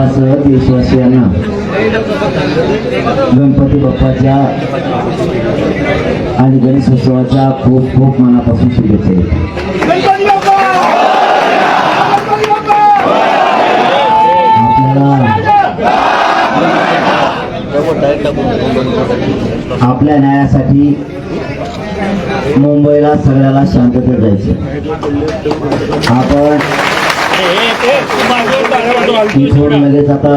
महाराष्ट्रासह देशवासियांना गणपती बाप्पाच्या आणि गणेशोत्सवाच्या खूप खूप मनापासून शुभेच्छा आपल्याला आपल्या न्यायासाठी मुंबईला सगळ्याला शांततेत जायचं. आपण इथून लगेच आता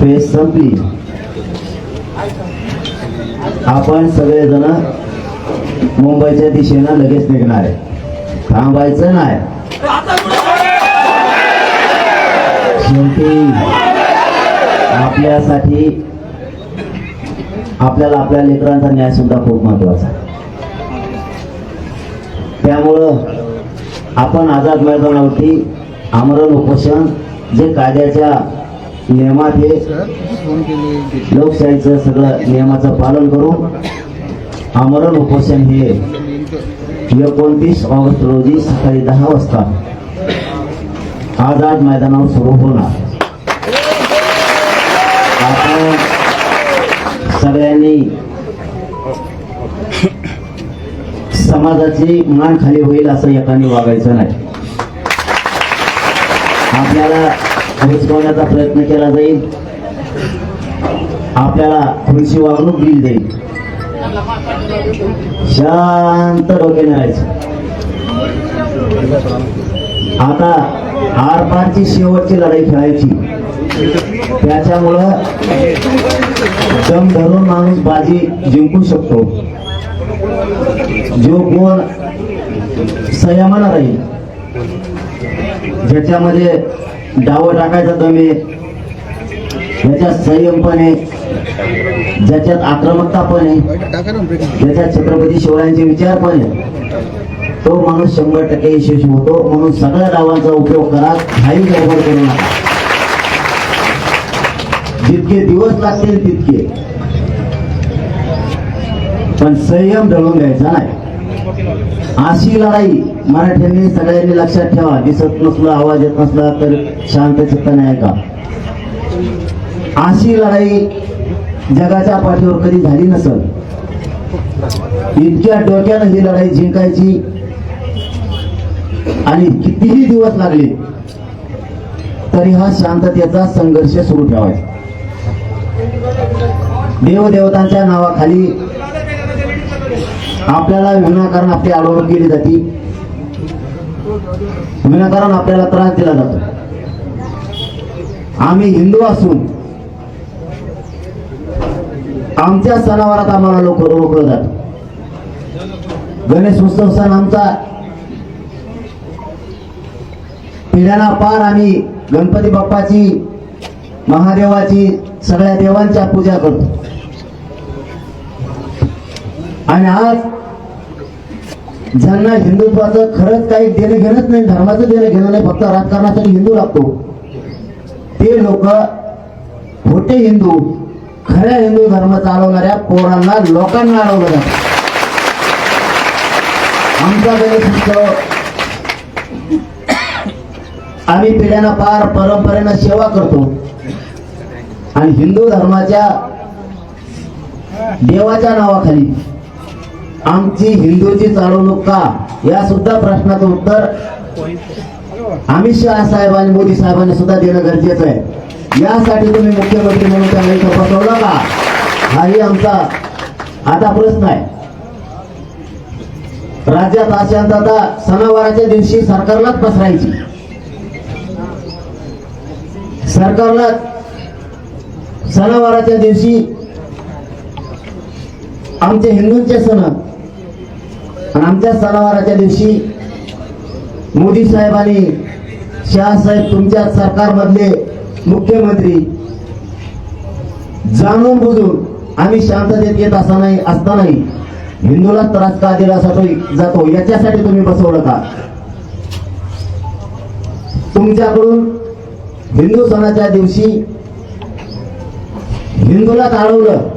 फेस संपली आपण सगळेजण मुंबईच्या दिशेनं लगेच निघणार आहे. थांबायचं नाही. शेवटी आपल्यासाठी आपल्याला आपल्या लेकरांचा न्याय सुद्धा खूप महत्त्वाचा आहे. त्यामुळं आपण आझाद मैदानावरती आमरण उपोषण जे कायद्याच्या नियमात हे लोकशाहीचं सगळं नियमाचं पालन करू. आमरण उपोषण हे एकोणतीस ऑगस्ट रोजी सकाळी दहा वाजता आझाद मैदानावर सुरू होणार. आपण सगळ्यांनी समाजाची मान खाली होईल असं एकाने वागायचं नाही. आपल्याला हुसकवण्याचा प्रयत्न केला जाईल. आपल्याला खुर्ची वागणूक दिली जाईल. शांत डोक्याने राहायचं आता आरपारची शेवटची लढाई खेळायची. त्याच्यामुळं दम धरून माणूस बाजी जिंकू शकतो. जो कोण संयमानं राहील ज्याच्यामध्ये डाव टाकायचा दम ज्याच्यात संयम पण आहे ज्याच्यात आक्रमकता पण आहे ज्याच्यात छत्रपती शिवरायांचे विचार पण आहे तो माणूस शंभर टक्के यशस्वी होतो. म्हणून सगळ्या डावांचा उपयोग करा. काही गडबड करू नका. जितके दिवस लागतील तितके. पण संयम ढळून द्यायचा नाही. अशी लढाई मराठ्यांनी सगळ्यांनी लक्षात ठेवा. दिसत नसलं आवाज येत नसला तर शांत चित्ताने ऐका अशी लढाई जगाच्या पाठीवर कधी झाली नसल. इतक्या डोक्यानं ही लढाई जिंकायची. आणि कितीही दिवस लागले तरी हा शांततेचा संघर्ष सुरू ठेवायचा. देवदेवतांच्या नावाखाली आपल्याला विनाकारण आपली अडवणूक केली जाते. विनाकारण आपल्याला त्रास दिला जातो. आम्ही हिंदू असून आमच्या सणावारात आम्हाला लोक रोखलं जात. गणेश उत्सव सण आमचा पिढ्याना पार आम्ही गणपती बाप्पाची महादेवाची सगळ्या देवांच्या पूजा करतो. आणि आज ज्यांना हिंदुत्वाचं खरंच काही देणं घेणंच नाही धर्माचं देणं घेणं नाही फक्त राजकारणासाठी हिंदू लागतो. ते लोक खोटे हिंदू खऱ्या हिंदू धर्म चालवणाऱ्या पोरांना लोकांना अडवलं जातं. आमचा गणेश उत्सव आम्ही पिढ्यांना पार परंपरेनं सेवा करतो. आणि हिंदू धर्माच्या देवाच्या नावाखाली आमची हिंदूची चालवणूक का या सुद्धा प्रश्नाचं उत्तर अमित शहा साहेब आणि मोदी साहेबांनी सुद्धा देणं गरजेचं आहे. यासाठी तुम्ही मुख्यमंत्री म्हणून त्यांना इथं बसवलं का हाही आमचा आता प्रश्न आहे. राज्यात अशांतता सणावाराच्या दिवशी सरकारलाच पसरायची. सरकारला सणावाराच्या दिवशी आमचे हिंदूंचे सण आणि आमच्या सणावाराच्या दिवशी मोदी साहेब आणि शहासाहेब तुमच्या सरकारमधले मुख्यमंत्री जाणून बुजून आम्ही शांततेत येत असतानाही असतानाही हिंदूला त्रास का दिला जातो. याच्यासाठी तुम्ही बसवलं का? तुमच्याकडून हिंदू सणाच्या दिवशी हिंदूला अडवलं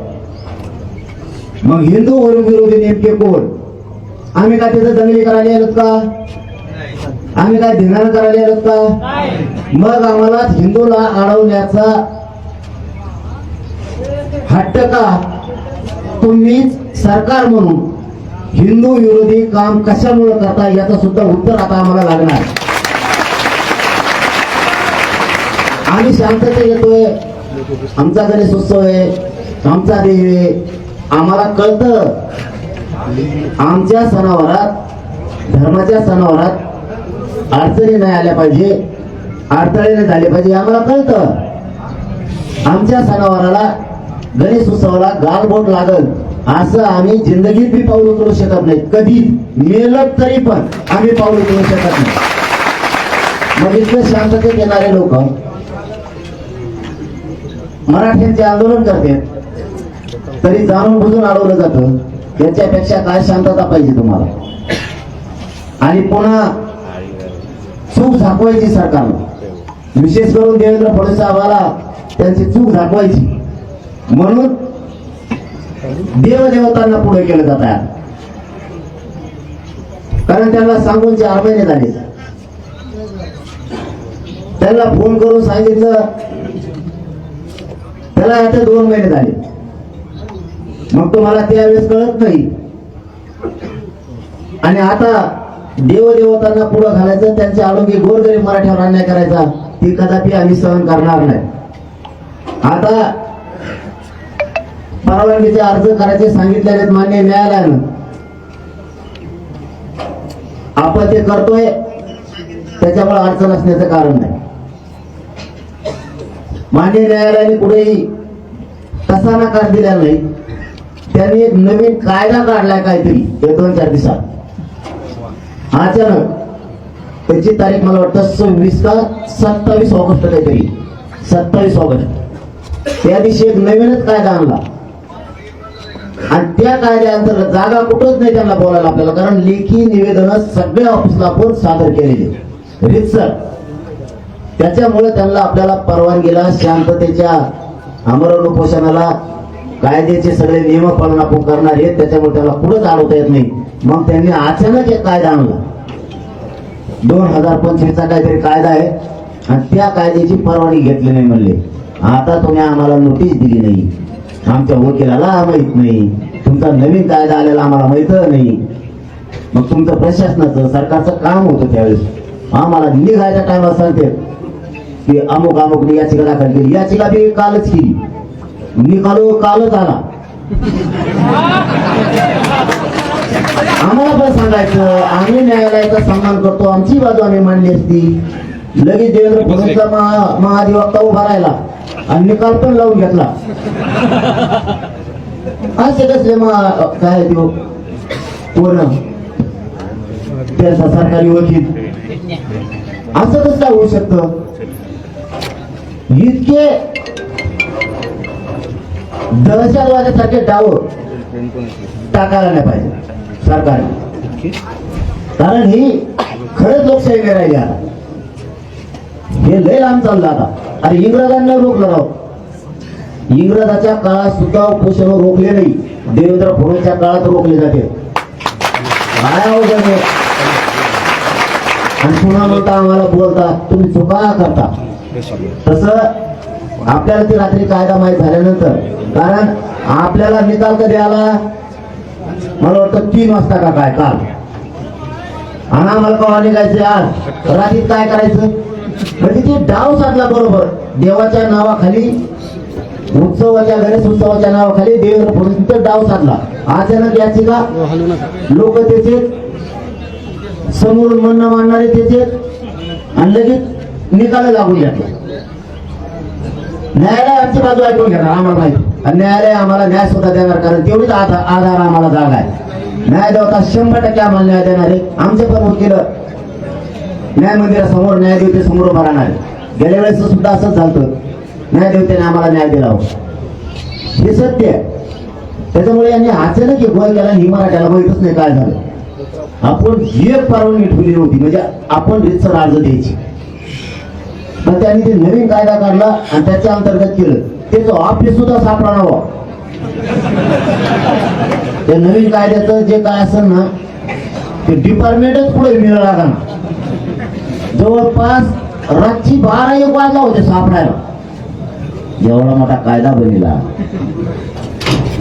मग हिंदू वरून विरोधी नेमके कोण? आम्ही काय तिथं दंगली करायला आलोत का? आम्ही काय धिंगाणं करायला आलोत का? मग आम्हाला हिंदूला अडवण्याचा हट्ट का? तुम्ही सरकार म्हणून हिंदू विरोधी काम कशामुळे करता याचं सुद्धा उत्तर आता आम्हाला लागणार. आम्ही शांतता येतोय. आमचा गणेश उत्सव आहे. आमचा देव आहे. आम्हाला कळतं. आमच्या सणावारात धर्माच्या सणावारात अडचणी नाही आल्या पाहिजे. अडथळे नाही झाले पाहिजे आम्हाला कळतं. आमच्या सणावाराला गणेश उत्सवाला गालबोट लागल. असं आम्ही जिंदगीत बी पाऊल उचलू शकत नाही. कधी मेलत तरी पण आम्ही पाऊल उचलू शकत नाही. मग इतकं शांततेत येणारे लोक मराठ्यांचे आंदोलन करते तरी जाणून बुजून अडवलं जातं. याच्यापेक्षा काय शांतता पाहिजे तुम्हाला? आणि पुन्हा चूक झाकवायची सरकारला विशेष करून देवेंद्र फडणवीस साहेबाला त्यांची चूक झाकवायची. म्हणून देवदेवतांना पुढे केलं जात आहे. कारण त्यांना सांगून चार महिने झाले. त्यांना फोन करून सांगितलं त्याला आता दोन महिने झाले. मग तुम्हाला त्यावेळेस कळत नाही. आणि आता देवदेवतांना पुढं घालायचं त्यांचे आरोग्य गोरगरीब मराठ्यावर अन्याय करायचा ती कदापि आम्ही सहन करणार नाही. आता परवानगीचे अर्ज करायचे सांगितलेले आहेत मान्य न्यायालयानं. आपण ते करतोय त्याच्यामुळे अडचण असण्याचं कारण नाही. मान्य न्यायालयाने कुठेही तसा नकार दिलेला नाही. त्यांनी एक नवीन कायदा काढलाय काहीतरी एक दोन चार दिवसात. अचानक त्याची तारीख मला वाटतं सव्वीस का सत्तावीस ऑगस्ट काहीतरी. सत्तावीस ऑगस्ट. त्या दिवशी एक नवीनच कायदा आणला. आणि त्या कायद्याअंतर्गत जागा कुठंच नाही त्यांना बोलायला आपल्याला कारण लेखी निवेदन सगळ्या ऑफिसला आपण सादर केलेले रितसर त्याच्यामुळे त्यांना आपल्याला परवानगीला शांततेच्या आमरण उपोषणाला कायद्याचे सगळे नियम पालन आपण करणार आहेत त्याच्यामुळे त्याला पुढे अडवता येत नाही. मग त्यांनी अचानक एक कायदा आणला. दोन हजार पंचवीसचा काहीतरी कायदा आहे आणि त्या कायद्याची परवानगी घेतली नाही म्हणले. आता तुम्ही आम्हाला नोटीस दिली नाही. आमच्या वकिलाला माहीत नाही. तुमचा नवीन कायदा आलेला आम्हाला माहीत नाही. मग तुमचं प्रशासनाचं सरकारचं काम होतं त्यावेळेस. आम्हाला निघायच्या टायमाला सांगते की अमुक अमुक याचिका दाखल केली. याचिका बी कालच केली. निकालो कालच आला आम्हाला पण सांगायचं आम्ही न्यायालयाचा सन्मान करतो आमची बाजू आम्ही मांडली असती. लगेच देवेंद्र फडणवीसचा महा महाधिवक्ता उभा राहिला आणि निकाल पण लावून घेतला. असे कसले काय देऊ पूर्ण. त्यांचा सरकारी वकील. असं कसं काय होऊ शकतं? इतके दहशतवादासारखे डाव टाकायला नाही पाहिजे. सरकारने. कारण ही खरंच लोकशाही नाही हे लय लांब चाललं आता. अरे इंग्रजांना रोखलं राव. इंग्रजाच्या काळात सुद्धा उपोषण रोखले नाही. देवेंद्र फडणवीसच्या काळात रोखले जाते. काय आणि पुन्हा म्हणता आम्हाला बोलता तुम्ही चुका करता. तसं आपल्याला ती रात्री कायदा माहीत झाल्यानंतर कारण आपल्याला निकाल कधी आला? मला वाटतं तीन वाजता का काय काल. आणि आम्हाला कवा निघायचे आज रात्रीत काय करायचं? म्हणजे ते डाव साधला बरोबर. देवाच्या नावाखाली उत्सवाच्या गणेश उत्सवाच्या नावाखाली देव डाव साधला. अचानक याची का? लोक त्याचे समोर म्हणणं मांडणारे त्याचे आणि लगेच निकाल लागून घेतला न्यायालय आमची बाजू ऐकून घेणार आम्हाला माहिती. आणि न्यायालय आम्हाला न्याय सुद्धा देणार कारण तेवढीच आधार आधार आम्हाला जागा आहे. न्याय देवता शंभर टक्के आम्हाला न्याय देणार आहे. आमचे पण वकील न्याय मंदिरासमोर न्यायदेवते समोर उभा राहणार गेल्या वेळेस सुद्धा असंच झालं न्यायदेवतेने आम्हाला न्याय दिला होता हे सत्य आहे. त्याच्यामुळे यांनी अचानक एक गोय केला ही मराठ्याला माहितच नाही काय झालं. आपण एक परवानगी ठेवली नव्हती म्हणजे आपण रितसर अर्ज द्यायची. पण त्यांनी ते नवीन कायदा काढला आणि त्याच्या अंतर्गत केलं. त्याचं ऑफिस सुद्धा सापडा नवा त्या नवीन कायद्याचं जे काय असेल ना ते डिपार्टमेंटच पुढे मिळावं लागा ना जवळपास रातची बारा एक वाजला होते सापडायला. एवढा मोठा कायदा बनला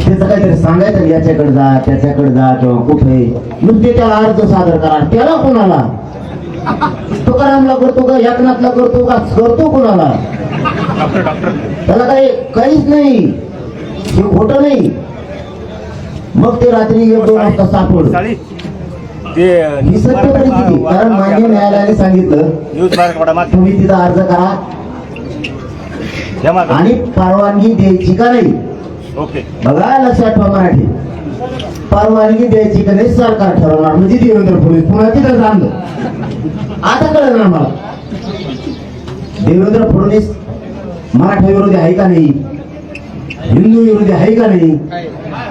त्याचं काहीतरी सांगायचं याच्याकडे जा त्याच्याकडे जा किंवा कुठे? नुसते त्याला अर्ज सादर करा. त्याला कोणाला? तुकारामला करतो का? एकनाथला करतो का? करतो कोणाला? त्याला काही काहीच नाही. हे खोटं नाही. मग ते रात्री एक दोन वाजता सापड ही सत्य परिस्थिती कारण मान्य न्यायालयाने सांगितलं. तुम्ही तिथं अर्ज करा. आणि परवानगी द्यायची का नाही? बघा लक्षात ठेवा मराठी. परवानगी द्यायची का नाही सरकार ठरवणार. म्हणजे देवेंद्र फडणवीस पुन्हा तिथं जाणलं आता कळलं ना मला. देवेंद्र फडणवीस मराठा विरोधी आहे का नाही? हिंदू विरोधी आहे का नाही?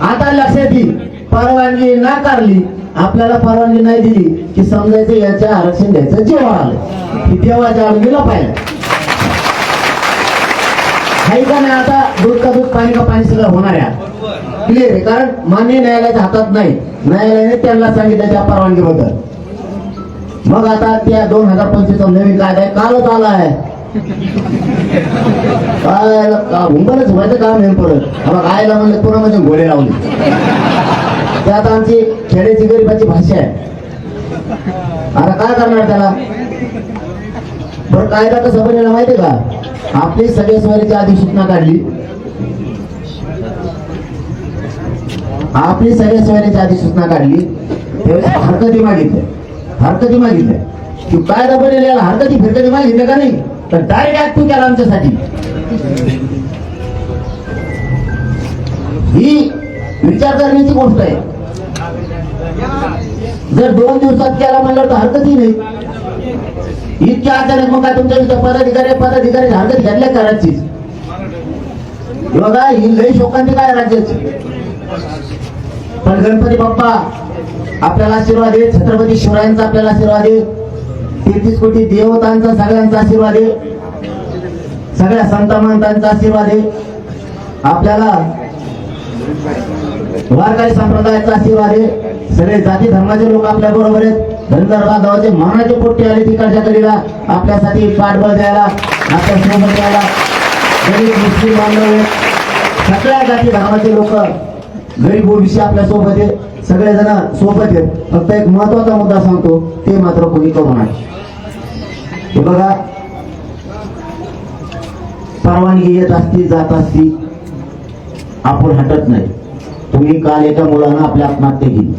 आता लक्षात येईल. परवानगी नाकारली. आपल्याला परवानगी नाही दिली की समजायचं याच्या आरक्षण द्यायचं जेव्हा आलं देवाच्या आळमीला पाहिजे आहे का नाही आता? दूध का दूध पाणी का पाणी सगळं होणार आहे. क्लिअर आहे. कारण मान्य न्यायालयाच्या हातात नाही. न्यायालयाने त्यांना सांगितलं त्या परवानगीबद्दल. मग आता त्या दोन हजार पंचवीस नवीन कायदा आहे कालच आला आहे. काय का हुंबरच व्हायचं काम नाही परत आम्हाला आयला म्हणलं पुन्हा म्हणजे घोडे लावले. त्यात आमची खेड्याची गरीबाची भाषा आहे. आता काय करणार त्याला? बरं कायदा कसं बनेला माहितीये का? आपली सगळ्या आधी अधिसूचना काढली. आपली सगळ्या आधी अधिसूचना काढली. त्यावेळेस हरकती मागितल्या. हरकती मागितल्या. की कायदा बनेल हरकती फिरकती मागितल्या का नाही? तर डायरेक्ट तू केला आमच्यासाठी. ही विचार करण्याची गोष्ट आहे. जर दोन दिवसात केला म्हणलं तर हरकतही नाही. इतक्या अचानक मग काय तुमच्या इथं पदाधिकारी पदाधिकारी हरकत घेतल्या करायचीच बघा ही लई शोकांची काय राज्याची? पण गणपती बाप्पा आपल्याला आशीर्वाद आहे छत्रपती शिवरायांचा आपल्याला आशीर्वाद आहे तेहतीस कोटी देवतांचा सगळ्यांचा आशीर्वाद आहे. सगळ्या संत महंतांचा आशीर्वाद आहे. आपल्याला वारकरी संप्रदायाचा आशीर्वाद आहे. सगळे जाती धर्माचे लोक आपल्या बरोबर आहेत. धनगर बांधवाचे मनाचे पोट्टे आले तिकडच्या कडीला. आपल्यासाठी पाठबळ द्यायला आपल्यासोबत द्यायला गरीब मुस्लिम बांधव आहेत. सगळ्या जाती धर्माचे लोक गरीब ओबीसी आपल्यासोबत आहेत. सगळेजण सोबत आहेत. फक्त एक महत्त्वाचा मुद्दा सांगतो ते मात्र कोणी करू नये. हे बघा. परवानगी येत असती जात असती आपण हटत नाही. तुम्ही काल एका मुलानं आपल्या आत्महत्या केली.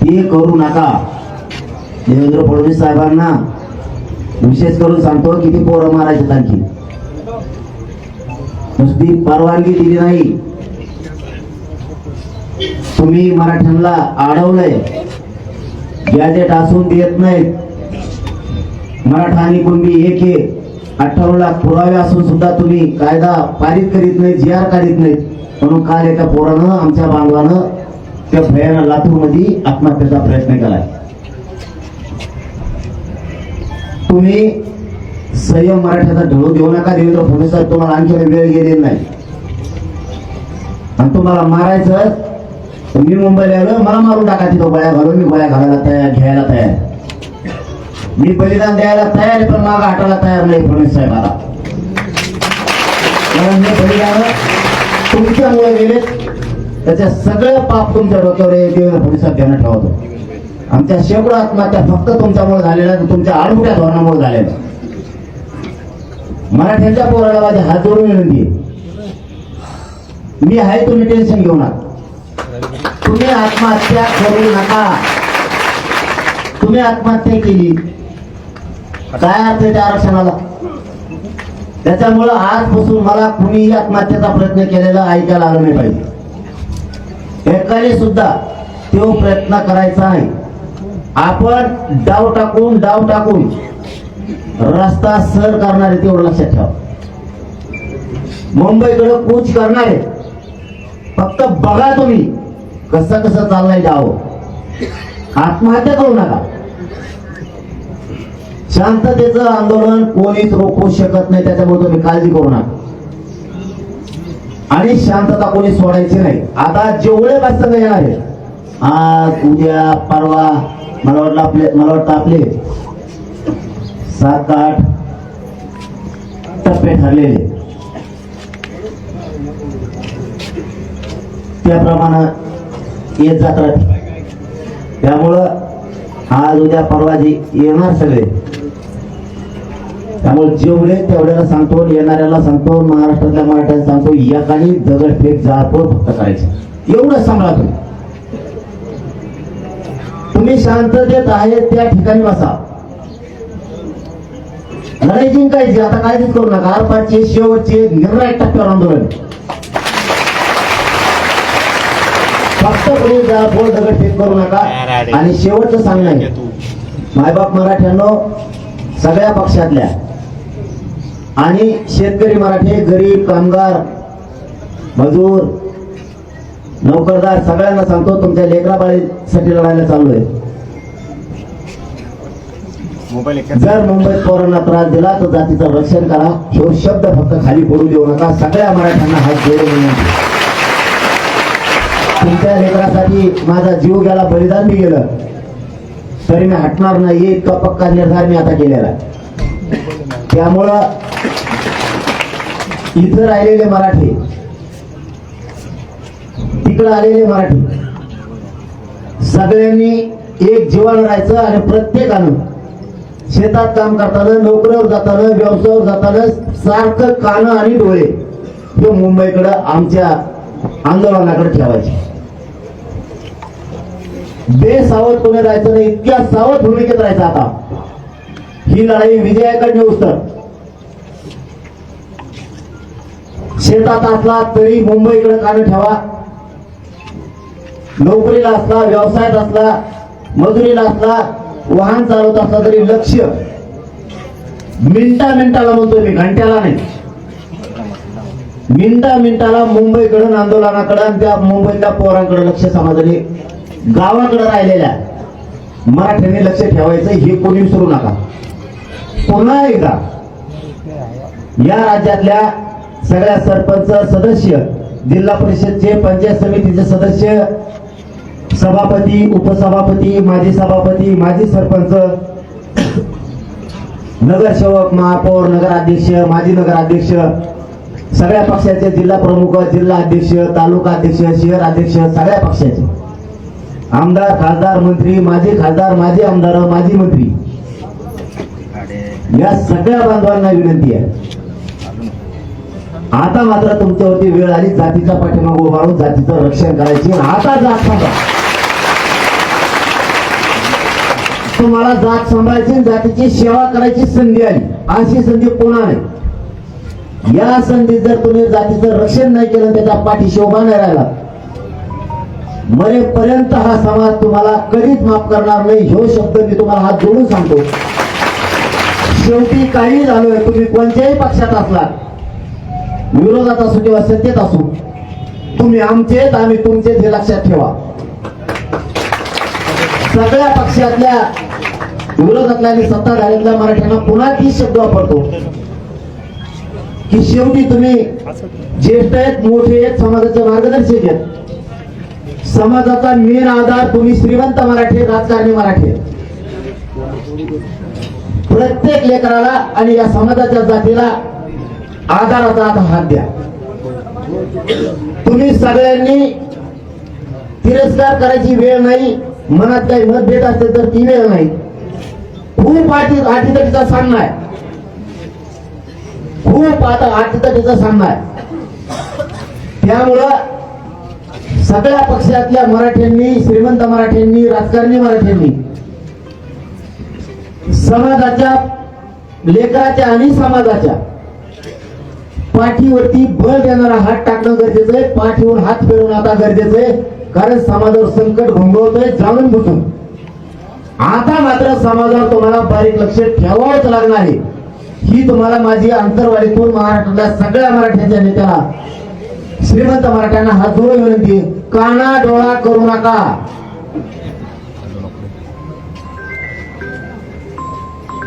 ते करू नका. देवेंद्र फडणवीस साहेबांना विशेष करून सांगतो किती पोरं मारायचे आणखी. नुसती परवानगी दिली नाही. तुम्ही मराठ्यांना अडवलंय गॅजेट असून देत नाहीत. मराठा आणि कुणबी एक हे अठ्ठावन्न पुरावे असून सुद्धा तुम्ही कायदा पारित करीत नाही जी आर काढीत नाहीत. म्हणून काल एका पोरानं आमच्या बांधवानं त्या भयानं लातूरमध्ये आत्महत्येचा प्रयत्न केलाय तुम्ही संयम मराठ्याचा ढळू देऊ नका देवेंद्र फडणवीस साहेब तुम्हाला आणखी वेळ गेलेली नाही. आणि तुम्हाला मारायचं मी मुंबईला आलो मला मारून टाका तिथं गोळ्या घालून मी गोळ्या घालायला तयार घ्यायला तयार. मी बलिदान द्यायला तयार आहे पण माग हटायला तयार नाही फडणवीस साहेबाला. कारण हे बलिदान तुमच्यामुळे गेले. त्याच्या सगळं पाप तुमच्या डोक्यावर देवेंद्र फडणवीसात साहेब ठेवतो. आमच्या शेकडो आत्महत्या फक्त तुमच्यामुळे झालेल्या तुमच्या आडमुठ्या धोरणामुळे झालेल्या मराठ्यांच्या पोराला माझे हात जोडून विनंती मी आहे तुम्ही टेन्शन घेऊ नका. तुम्ही आत्महत्या करू नका. तुम्ही आत्महत्या केली. काय अर्थ आहे त्या आरक्षणाला? त्याच्यामुळं आजपासून मला कुणीही आत्महत्येचा प्रयत्न केलेला ऐकायला आलं नाही पाहिजे. एकाने सुद्धा तो प्रयत्न करायचा नाही. आपण डाव टाकून डाव टाकून रस्ता सर करणारे तेवढं लक्षात ठेवा. मुंबईकडे कूच करणारे फक्त बघा तुम्ही कसं कसं चाललंय जावं आत्महत्या करू नका. शांततेचं आंदोलन कोणीच रोखू शकत नाही त्याच्यामुळे तुम्ही काळजी करू नका. आणि शांतता कोणी सोडायची नाही. आता जेवढे प्रसंग येणार आहे. आज उद्या परवा मला वाटलं आपले मला वाटतं आपले सात आठ टप्पे ठरलेले. त्याप्रमाणे येत जातात. त्यामुळं आज उद्या परवा जी येणार सगळे त्यामुळे जेवढे तेवढ्याला सांगतो येणाऱ्याला सांगतो महाराष्ट्रातल्या मराठ्याला सांगतो एकाने दगडफेक जाळपोळ फक्त करायची. एवढं सांगा तुम्ही. तुम्ही शांततेत आहे त्या ठिकाणी बसा. लढाई जिंकायची आता काय करू नका. आरपारची शेवटचे निर्णायक टप्प्यावर आंदोलन. फक्त पुढे जाळपोळ दगडफेक करू नका. आणि शेवटचं सांगणं मायबाप मराठ्यांनो सगळ्या पक्षातल्या आणि शेतकरी मराठी गरीब कामगार मजूर नोकरदार सगळ्यांना सांगतो तुमच्या लेकराबाळीसाठी लढायला चाललोय मोबाईल एक जर मुंबईत पोरांना त्रास दिला तर जातीचं रक्षण करा हे शब्द फक्त खाली पडू देऊ नका सगळ्या मराठ्यांना हात जोडून. तुमच्या लेकरासाठी माझा जीव गेला बलिदान बी गेलं तरी मी हटणार नाही इतका पक्का निर्धार मी आता केलेला आहे. त्यामुळं इथं राहिलेले मराठी. तिकडं आलेले मराठी. सगळ्यांनी एक जीवन राहायचं आणि प्रत्येकानं शेतात काम करताना नोकरीवर जाताना व्यवसायावर जाताना सारखं कानं आणि डोळे हे मुंबईकडं आमच्या आंदोलनाकडे ठेवायचे. बेसावध कोणी राहायचं नाही इतक्या सावध भूमिकेत राहायचं आता. ही लढाई विजयाकडे नेऊस तर शेतात असला तरी मुंबईकडे कान ठेवा. नोकरीला असला व्यवसायात असला मजुरीला असला वाहन चालवत असला तरी लक्ष. मिनटा मिनटाला म्हणतो मी घंट्याला नाही. मिनटा मिनटाला मुंबईकडून आंदोलनाकडे आणि त्या मुंबईतल्या पोरांकडे लक्ष समाजाने गावाकडे राहिलेल्या मराठ्यांनी लक्ष ठेवायचं हे कोणी विसरू नका. पुन्हा एकदा या राज्यातल्या सगळ्या सरपंच सदस्य जिल्हा परिषदचे पंचायत समितीचे सदस्य सभापती उपसभापती माजी सभापती माजी सरपंच नगरसेवक महापौर नगराध्यक्ष माजी नगराध्यक्ष सगळ्या पक्षाचे जिल्हा प्रमुख जिल्हा अध्यक्ष तालुका अध्यक्ष शहर अध्यक्ष सगळ्या पक्षाचे. आमदार खासदार मंत्री माजी खासदार माजी आमदार माजी मंत्री. या सगळ्या बांधवांना विनंती आहे. आता मात्र तुमच्यावरती वेळ आली जातीच्या पाठीमागे उभारून जातीचं रक्षण करायची. आता जात सांगा. तुम्हाला जात सांभाळायची जातीची सेवा करायची संधी आली. अशी संधी पुन्हा नाही? या संधीत जर तुम्ही जातीचं रक्षण नाही केलं त्याच्या पाठीशी उभा नाही राहिला मरेपर्यंत हा समाज तुम्हाला कधीच माफ करणार नाही. ह्यो शब्द मी तुम्हाला हात जोडून सांगतो. शेवटी काही झालोय तुम्ही कोणत्याही पक्षात असला विरोधात असू किंवा सत्तेत असू तुम्ही आमचे आम्ही तुमचे हे लक्षात ठेवा. सगळ्या पक्षातल्या विरोधातल्या आणि सत्ताधाऱ्यातल्या मराठ्यांना पुन्हा तीच शब्द वापरतो. की शेवटी तुम्ही ज्येष्ठ आहेत मोठे आहेत समाजाचे मार्गदर्शक आहेत. समाजाचा मेन आधार तुम्ही श्रीमंत मराठी राजकारणी मराठी प्रत्येक लेकराला आणि या समाजाच्या जातीला आधाराचा आता हात द्या. तुम्ही सगळ्यांनी तिरस्कार करायची वेळ नाही मनात काही मतभेद असेल तर ती वेळ नाही. खूप आठी आठीतटीचा सामना आहे. खूप आता आठीतटीचा सामना आहे. त्यामुळं सगळ्या पक्षातल्या मराठ्यांनी श्रीमंत मराठ्यांनी राजकारणी मराठ्यांनी समाजाच्या लेकराच्या आणि समाजाच्या पाठीवरती बळ देणारा हात टाकणं गरजेचं आहे. पाठीवर हात फिरवणं आता गरजेचं आहे. कारण समाजावर संकट घोंगवतोय जाणून बुजून. आता मात्र समाजावर तुम्हाला बारीक लक्ष ठेवावंच लागणार आहे. ही तुम्हाला माझी अंतरवाडीतून महाराष्ट्रातल्या सगळ्या मराठ्यांच्या नेत्याला. श्रीमंत मराठ्यांना हात जोडून विनंती काना डोळा करू नका.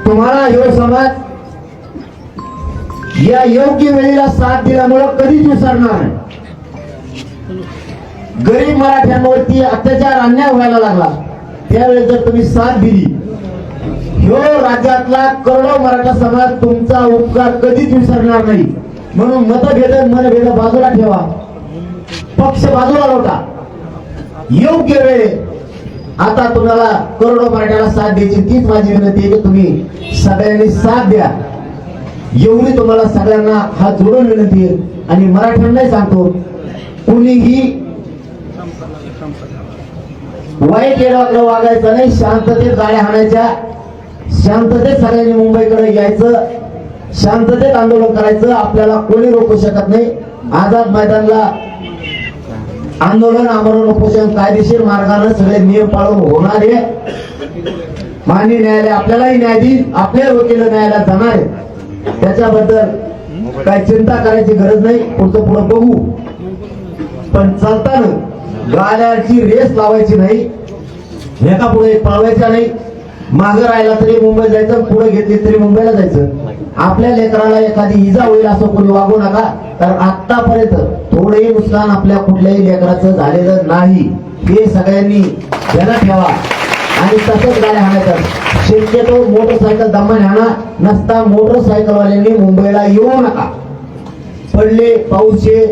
तुम्हाला यो समाज या योग्य वेळेला साथ दिल्यामुळं कधीच विसरणार गरीब मराठ्यांवरती अत्याचार अन्याय व्हायला लागला. त्यावेळेस जर तुम्ही साथ दिली ह्यो राज्यातला करोडो मराठा समाज तुमचा उपकार कधीच विसरणार नाही. म्हणून मतभेद मनभेद बाजूला ठेवा. पक्ष बाजूला लोटा. योग्य वेळ आता तुम्हाला करोडो मराठ्याला साथ द्यायची तीच माझी विनंती आहे की तुम्ही सगळ्यांनी साथ द्या. एवढी तुम्हाला सगळ्यांना हात जोडून विनंती आणि मराठ्यांनाही सांगतो कुणीही वाईट येडवाकडे वागायचं नाही शांततेत गाड्या हाणायच्या शांततेत सगळ्यांनी मुंबईकडे यायचं शांततेत आंदोलन करायचं आपल्याला कोणी रोखू शकत नाही. आझाद मैदानला आंदोलन आमरण उपोषण कायदेशीर मार्गाने सगळे नियम पाळून होणार आहे. माननीय न्यायालय आपल्यालाही न्याय देईल आपल्या वकील न्यायालयात जाणार आहे. त्याच्याबद्दल काही चिंता करायची गरज नाही. पुढचं पुढं बघू. पण चालताना गाड्याची रेस लावायची नाही. एका पुढे एक नाही. मागं राहिला तरी मुंबई जायचं पुढे घेतली तरी मुंबईला जायचं. आपल्या लेकराला एखादी इजा होईल असं कोणी वागू नका. कारण आतापर्यंत थोडेही नुकसान आपल्या कुठल्याही लेकराचं झालेलं नाही. हे सगळ्यांनी ध्यानात ठेवा. आणि तसंच गाड्या हाणायचं शक्यतो मोटरसायकल दमन हाणा नसता मोटरसायकलवाल्यांनी मुंबईला येऊ नका. पडले पाऊसचे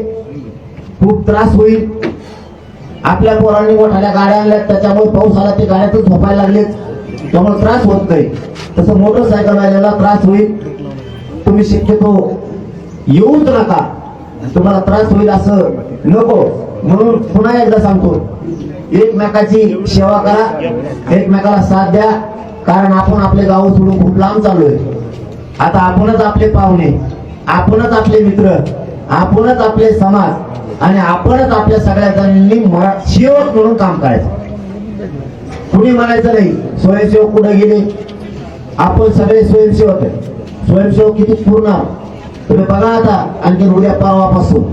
खूप त्रास होईल. आपल्या पोरांनी मोठ्या गाड्या आणल्या त्याच्यामुळे पाऊस आला ते गाड्यातच झोपायला लागलेत. त्यामुळे त्रास होत नाही. तसं मोटरसायकल वाल्याला त्रास होईल. तुम्ही शक्यतो येऊच नका. तुम्हाला त्रास होईल असं नको. म्हणून पुन्हा एकदा सांगतो एकमेकाची सेवा करा. एकमेकाला साथ द्या. कारण आपण आपले गाव सोडून खूप लांब चाललोय. आता आपणच आपले पाहुणे. आपणच आपले मित्र. आपणच आपले समाज. आणि आपणच आपल्या सगळ्या जणांनी सेवक म्हणून काम करायचं. कुणी म्हणायचं नाही स्वयंसेवक कुठे गेले? आपण सगळे स्वयंसेवक आहे स्वयंसेवक किती पूर्ण? तुम्ही बघा आता आणखी उद्या परवापासून.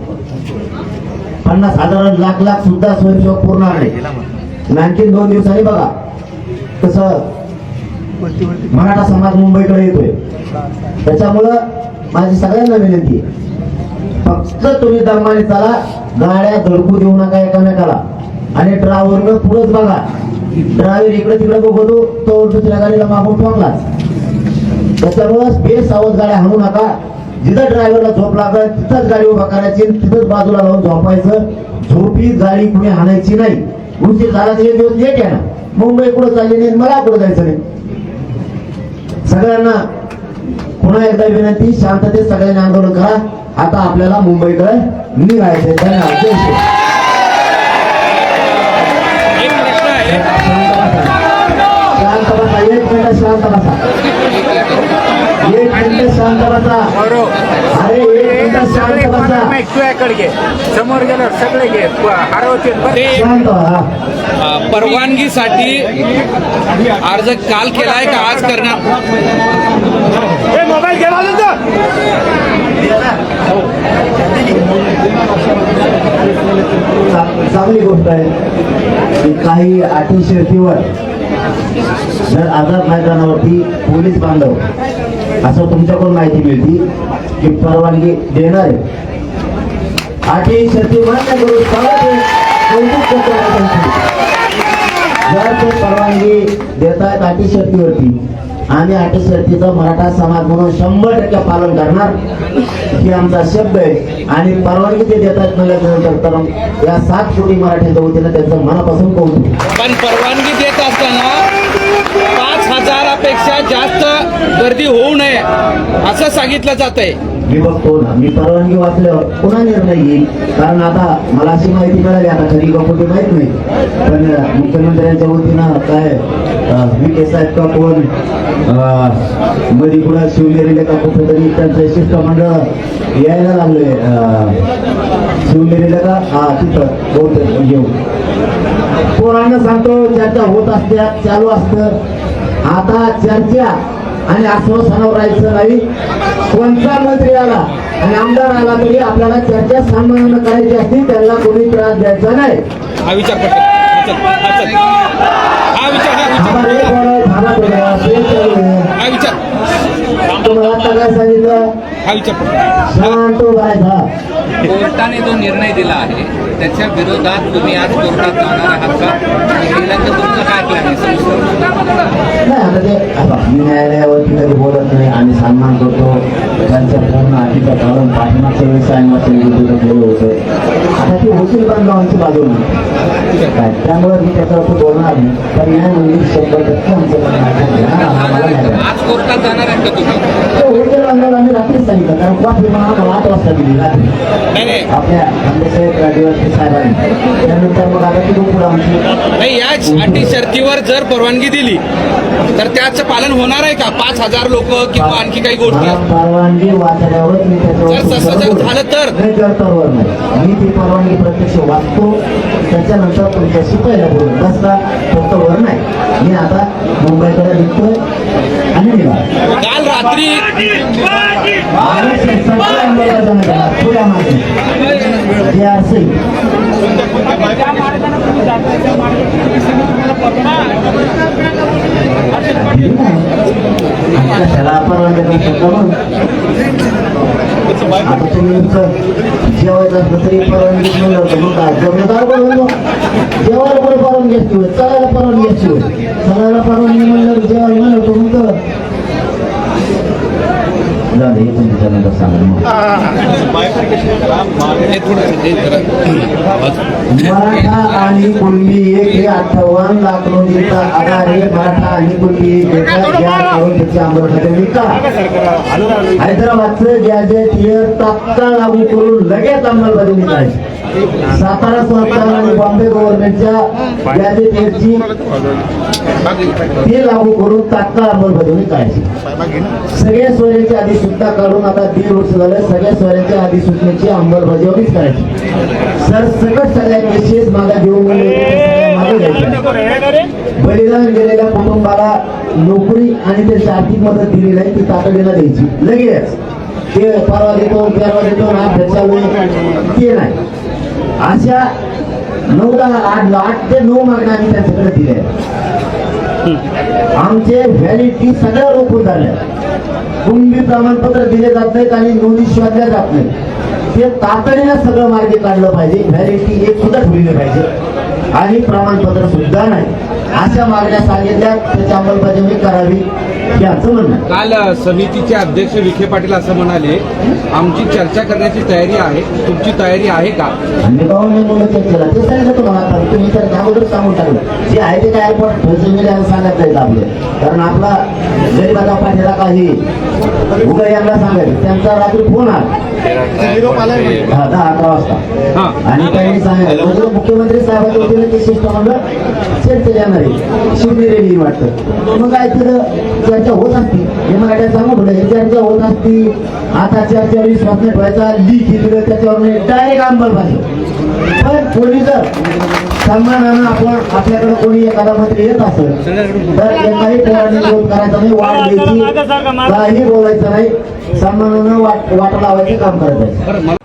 पन्नास हजार लाख लाख सुद्धा स्वयंसेवक पूर्ण आहे आणि आणखीन दोन दिवसांनी बघा कसं मराठा समाज मुंबईकडे येतोय. त्याच्यामुळं माझी सगळ्यांना विनंती फक्त तुम्ही दमाने चला गाड्या धडकू देऊ नका एकामेकाला. आणि ड्रायव्हरनं पुढेच बघा ड्रायव्हर इकडे तिकडे बघतो तो दुसऱ्या गाडीला मागून ठोकलाच त्याच्यामुळं बेसावध गाड्या हाणू नका. जिथं ड्रायव्हरला झोप लागत तिथंच गाडी उभा करायची तिथंच बाजूला लावून झोपायचं. झोपी गाडी कुणी हाणायची नाही. उशीर झाला एक दिवस लेट आहे ना मुंबई कुठं चालली नाही मला कुठं जायचं नाही. सगळ्यांना पुन्हा एकदा विनंती शांततेत सगळ्यांनी आंदोलन करा. आता आपल्याला मुंबईकडे निघायचं धन्यवाद. शांत बसा. एक मिनिट शांत बसा. बसा. तुझ्याकडे घे समोर गेल्यावर सगळे घे. हरवते परवानगीसाठी अर्ज काल केलाय का आज करणार? मोबाईल घ्या चा- चांगली गोष्ट आहे. की काही अटी शर्तीवर जर आझाद मैदानावरती पोलीस बांधव असं तुमच्याकडून माहिती मिळती. की परवानगी देणार आहे. अटी शर्ती मान्य करून कौतुक जर ते परवानगी देत आहेत अटी शर्तीवरती आम्ही अटी शर्तीचं मराठा समाज म्हणून शंभर टक्के पालन करणार. हे आमचा शब्द आहे. आणि परवानगी ते देत आहेत नंतर तर या सात कोटी मराठ्यांच्या वतीनं त्यांचं मनापासून कौतुक. पण परवानगी पेक्षा जास्त गर्दी होऊ नये असं सांगितलं जात आहे मी बघतो ना मी परवानगी वाचल्यावर पुन्हा निर्णय येईल कारण आता मला अशी माहिती मिळाली आता खरी का माहीत नाही. पण मुख्यमंत्र्यांच्या वतीनं काय विके साहेब का कोण अं, मध्ये पुढे शिवनेरीला का कुठं तरी त्यांचं शिष्टमंडळ यायला लागले शिवनेरीला का? हा तिथं बहुत येऊ पोरांना सांगतो चर्चा होत असत्या चालू असतं. आता चर्चा आणि आश्वासनावर राहायचं नाही. कोणता मंत्री आला आणि आमदार आला तरी आपल्याला चर्चा सन्मानानं करायची असती त्यांना कोणी त्रास द्यायचा नाही. तुम्हाला सांगितलं. शांत उभा राहायचा कोर्टाने जो निर्णय दिला आहे त्याच्या विरोधात तुम्ही आज कोर्टात जाणार आहात का? आणि गेल्याचं तुमचं काय प्लॅन आहे? संस्था नाही आता ते आता मी न्यायालयावरती कधी बोलत नाही आम्ही सन्मान करतो. त्यांच्या पूर्ण अधिकार काढून पाठिंबाच्या वेळेस आम्ही वाचन विरुद्ध गेलो होतो. आता ती वकील बांधवांची बाजू नाही काय? त्यामुळे मी त्याच्यावरती बोलणार नाही. पण न्याय मंदिर शंभर टक्के आमचं पण आम्हाला. आज कोर्टात जाणार आहेत का तुम्ही? बांधवाला आम्ही रात्रीच सांगितलं. कारण कॉफी मला आम्हाला आठ वाजता दिली रात्री. आपल्या खांदेसाहेब राजेवरती साहेबांनी त्यानंतर मग आता ती पुढे आमची नाही याच अटी शर्तीवर जर परवानगी दिली तर त्याचं पालन होणार आहे का? पाच हजार लोक किंवा आणखी काही गोष्टी? मला परवानगी वाचल्यावरच मी जर तसं जर. झालं तर? नाही तर तरवर नाही मी ती परवानगी प्रत्यक्ष वाचतो. त्याच्यानंतर तुमच्याशी पहिला बोलतो बसला फक्त वर नाही. मी आता मुंबईकडे निघतोय. काल रात्री आणि सगळ्या जेवायचं असलं तरी परवानगी घेऊन जातो मग काय जमदार बनवलो जेवायला पण परवानगी असते चालायला परवानगी असते चालायला परवानगी म्हणलं जेवायला म्हणलं मग दे, सांगा. मराठा आणि कुणबी एक हे अठ्ठावन्न लाख नोंदीचा आधार आहे. मराठा आणि कुणबी एक एका ज्या करून त्याची अंमलबजावणी करा हैदराबादचं गॅजेट हे तात्काळ लागू करून लगेच अंमलबजावणी करायची. सातारा सरकार आणि बॉम्बे गव्हर्नमेंटच्या गॅजेट ते लागू करून तात्काळ अंमलबजावणी करायची. सगळ्या सोयऱ्यांची अधिसूचना काढून आता दीड वर्ष झालं सगळ्या सोयऱ्यांच्या अधिसूचनेची अंमलबजावणीच करायची. सर सकट सगळ्या विशेष मागा घेऊन बलिदान गेलेल्या कुटुंबाला नोकरी आणि त्याची आर्थिक मदत दिली नाही ती तातडीला द्यायची. लगेच. ते परवा देतो परवा देतो ना चालू ते नाही. अशा नऊ दहा आठ आठ ते नऊ मागण्या आम्ही त्यांच्याकडे दिल्या. आमचे व्हॅलिडिटी सगळ्या रोखून झाल्या. कुणबी प्रमाणपत्र दिले जात नाहीत आणि नोंदी शोधल्या जात नाहीत. ते तातडीनं सगळं मार्गी काढलं पाहिजे. व्हॅलिडिटी एक सुद्धा ठेवली पाहिजे. आणि प्रमाणपत्र सुद्धा नाही. अशा मागण्या सांगितल्या त्याची अंमलबजावणी करावी हे म्हणणं. काल समितीचे अध्यक्ष विखे पाटील असं म्हणाले आमची चर्चा करण्याची तयारी आहे. तुमची तयारी आहे का? आम्ही गावाने मुलं चर्चेला ते सांगितलं तुम्हाला आता. तुम्ही तर अगोदर सांगून टाकलं. जे आहे ते काय सांगत नाहीत आपले. कारण आपला गरीबाचा पाठीला काही उगा यांना सांगायचं. त्यांचा रात्री फोन आला. हा, दहा अकरा वाजता. हा. आणि सांगितलं म्हणजे मुख्यमंत्री साहेबांच्या वतीने ते शिष्टमंडळ चर्चा येणार आहे. शिवनी रेली वाटतं. मग काय तिथं चर्चा होत असती हे मराठ्यात सांगू पुढे? हे चर्चा होत असती आता चर्चा विश्वास नाही ठेवायचा लीक दिलं त्याच्यावर डायरेक्ट अंमलबजावणी. पण जर सन्मानानं आपण आपल्याकडे कोणी एखादा मंत्री येत असेल तर एकाही पोराने विरोध करायचा नाही वाट द्यायची काही बोलायचं नाही. सन्मानानं वाट वाट लावायचं काम करायचं.